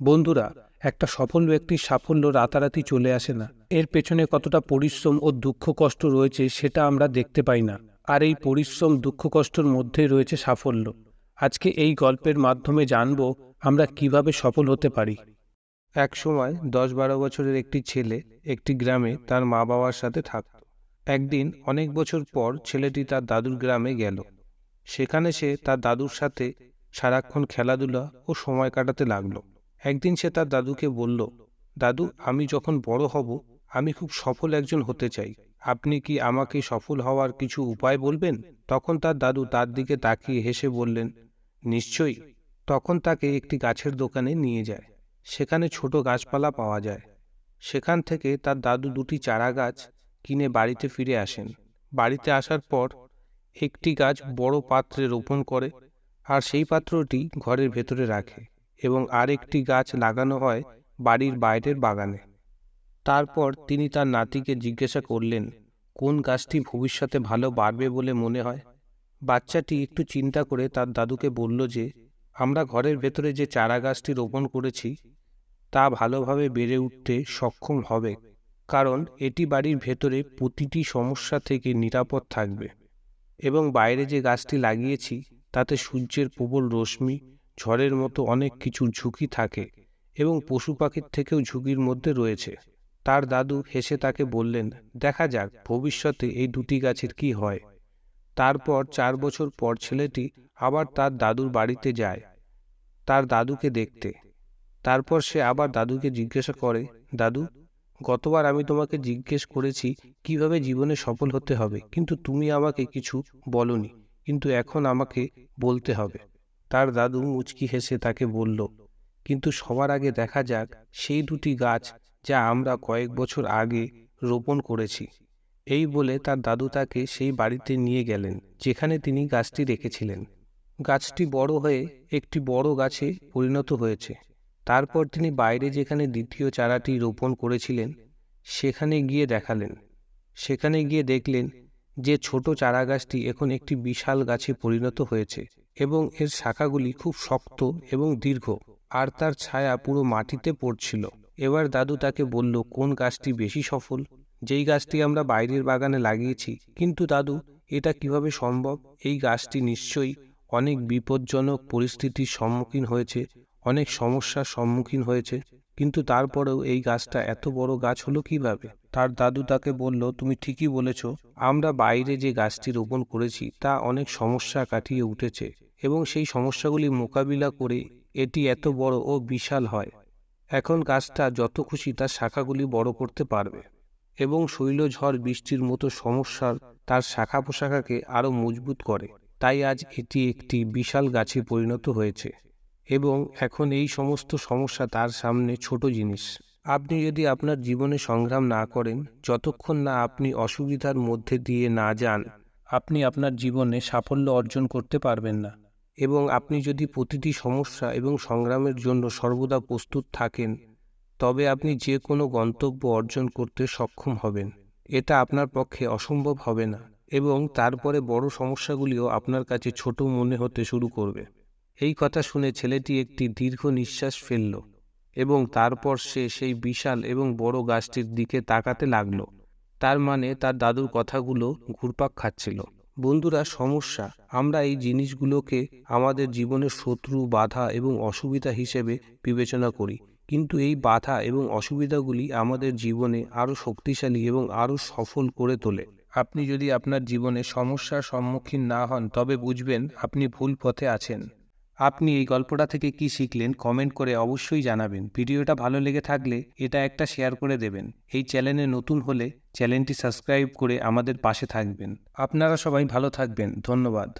বন্ধুরা, একটা সফল ব্যক্তির সাফল্য রাতারাতি চলে আসে না। এর পেছনে কতটা পরিশ্রম ও দুঃখ কষ্ট রয়েছে সেটা আমরা দেখতে পাই না। আর এই পরিশ্রম, দুঃখ কষ্টর মধ্যেই রয়েছে সাফল্য। আজকে এই গল্পের মাধ্যমে জানব আমরা কীভাবে সফল হতে পারি। এক সময় দশ বারো বছরের একটি ছেলে একটি গ্রামে তার মা বাবার সাথে থাকত। একদিন অনেক বছর পর ছেলেটি তার দাদুর গ্রামে গেল। সেখানে সে তার দাদুর সাথে সারাক্ষণ খেলাধুলা ও সময় কাটাতে লাগল। একদিন সে তার দাদুকে বলল, দাদু, আমি যখন বড় হব, আমি খুব সফল একজন হতে চাই। আপনি কি আমাকে সফল হওয়ার কিছু উপায় বলবেন? তখন তার দাদু তার দিকে তাকিয়ে হেসে বললেন, নিশ্চয়ই। তখন তাকে একটি গাছের দোকানে নিয়ে যায়। সেখানে ছোট গাছপালা পাওয়া যায়। সেখান থেকে তার দাদু দুটি চারা গাছ কিনে বাড়িতে ফিরে আসেন। বাড়িতে আসার পর একটি গাছ বড় পাত্রে রোপণ করে আর সেই পাত্রটি ঘরের ভেতরে রাখে। এবং আরেকটি গাছ লাগানো হয় বাড়ির বাইরের বাগানে। তারপর তিনি তার নাতিকে জিজ্ঞাসা করলেন, কোন গাছটি ভবিষ্যতে ভালো বাড়বে বলে মনে হয়? বাচ্চাটি একটু চিন্তা করে তার দাদুকে বলল যে, আমরা ঘরের ভেতরে যে চারা গাছটি রোপণ করেছি, তা ভালোভাবে বেড়ে উঠতে সক্ষম হবে, কারণ এটি বাড়ির ভেতরে প্রতিটি সমস্যা থেকে নিরাপদ থাকবে এবং বাইরে যে গাছটি লাগিয়েছি, তাতে সূর্যের প্রবল রশ্মি ঝড়ের মতো অনেক কিছুর ঝুঁকি থাকে এবং পশু পাখির থেকেও ঝুঁকির মধ্যে রয়েছে। তার দাদু হেসে তাকে বললেন, দেখা যাক, ভবিষ্যতে এই দুটি গাছের কি হয়। তারপর চার বছর পর ছেলেটি আবার তার দাদুর বাড়িতে যায়। তার দাদুকে দেখতে। তারপর সে আবার দাদুকে জিজ্ঞাসা করে, দাদু, গতবার আমি তোমাকে জিজ্ঞেস করেছি কীভাবে জীবনে সফল হতে হবে, কিন্তু তুমি আমাকে কিছু বলনি, কিন্তু এখন আমাকে বলতে হবে। তার দাদু মুচকি হেসে তাকে বলল, কিন্তু সবার আগে দেখা যাক সেই দুটি গাছ যা আমরা কয়েক বছর আগে রোপণ করেছি। এই বলে তার দাদু তাকে সেই বাড়িতে নিয়ে গেলেন, যেখানে তিনি গাছটি রেখেছিলেন। গাছটি বড় হয়ে একটি বড় গাছে পরিণত হয়েছে। তারপর তিনি বাইরে যেখানে দ্বিতীয় চারাটি রোপণ করেছিলেন, সেখানে গিয়ে দেখালেন। সেখানে গিয়ে দেখলেন যে ছোট চারা গাছটি এখন একটি বিশাল গাছে পরিণত হয়েছে। এবং এর শাখাগুলি খুব শক্ত এবং দীর্ঘ, আর তার ছায়া পুরো মাটিতে পড়ছিল। এবার দাদু তাকে বলল, কোন গাছটি বেশি সফল? যেই গাছটি আমরা বাইরের বাগানে লাগিয়েছি। কিন্তু দাদু, এটা কীভাবে সম্ভব? এই গাছটি নিশ্চয়ই অনেক বিপজ্জনক পরিস্থিতির সম্মুখীন হয়েছে, অনেক সমস্যার সম্মুখীন হয়েছে। কিন্তু তারপরেও এই গাছটা এত বড় গাছ হলো কীভাবে? তার দাদু তাকে বলল, তুমি ঠিকই বলেছ। আমরা বাইরে যে গাছটি রোপণ করেছি, তা অনেক সমস্যা কাটিয়ে উঠেছে এবং সেই সমস্যাগুলি মোকাবিলা করে এটি এত বড় ও বিশাল হয়। এখন গাছটা যত খুশি তার শাখাগুলি বড় করতে পারবে এবং শৈলঝড় বৃষ্টির মতো সমস্যার তার শাখা পোশাখাকে আরও মজবুত করে। তাই আজ এটি একটি বিশাল গাছে পরিণত হয়েছে এবং এখন এই সমস্ত সমস্যা তার সামনে ছোট জিনিস। আপনি যদি আপনার জীবনে সংগ্রাম না করেন, যতক্ষণ না আপনি অসুবিধার মধ্যে দিয়ে না যান, আপনি আপনার জীবনে সাফল্য অর্জন করতে পারবেন না। এবং আপনি যদি প্রতিটি সমস্যা এবং সংগ্রামের জন্য সর্বদা প্রস্তুত থাকেন, তবে আপনি যে কোনো গন্তব্য অর্জন করতে সক্ষম হবেন। এটা আপনার পক্ষে অসম্ভব হবে না এবং তারপরে বড় সমস্যাগুলিও আপনার কাছে ছোট মনে হতে শুরু করবে। এই কথা শুনে ছেলেটি একটি দীর্ঘ নিঃশ্বাস ফেলল। এবং তারপর সে সেই বিশাল এবং বড় গাছটির দিকে তাকাতে লাগল। তার মানে তার দাদুর কথাগুলো ঘুরপাক খাচ্ছিল। বন্ধুরা, সমস্যা। আমরা এই জিনিসগুলোকে আমাদের জীবনের শত্রু, বাধা এবং অসুবিধা হিসেবে বিবেচনা করি। কিন্তু এই বাধা এবং অসুবিধাগুলি আমাদের জীবনে আরও শক্তিশালী এবং আরও সফল করে তোলে। আপনি যদি আপনার জীবনে সমস্যার সম্মুখীন না হন, তবে বুঝবেন আপনি ভুল পথে আছেন। আপনি এই গল্পটা থেকে কি শিখলেন কমেন্ট করে অবশ্যই জানাবেন। ভিডিওটা ভালো লেগে থাকলে এটা একটা শেয়ার করে দেবেন। এই চ্যানেলে নতুন হলে চ্যানেলটি সাবস্ক্রাইব করে আমাদের পাশে থাকবেন। আপনারা সবাই ভালো থাকবেন। ধন্যবাদ।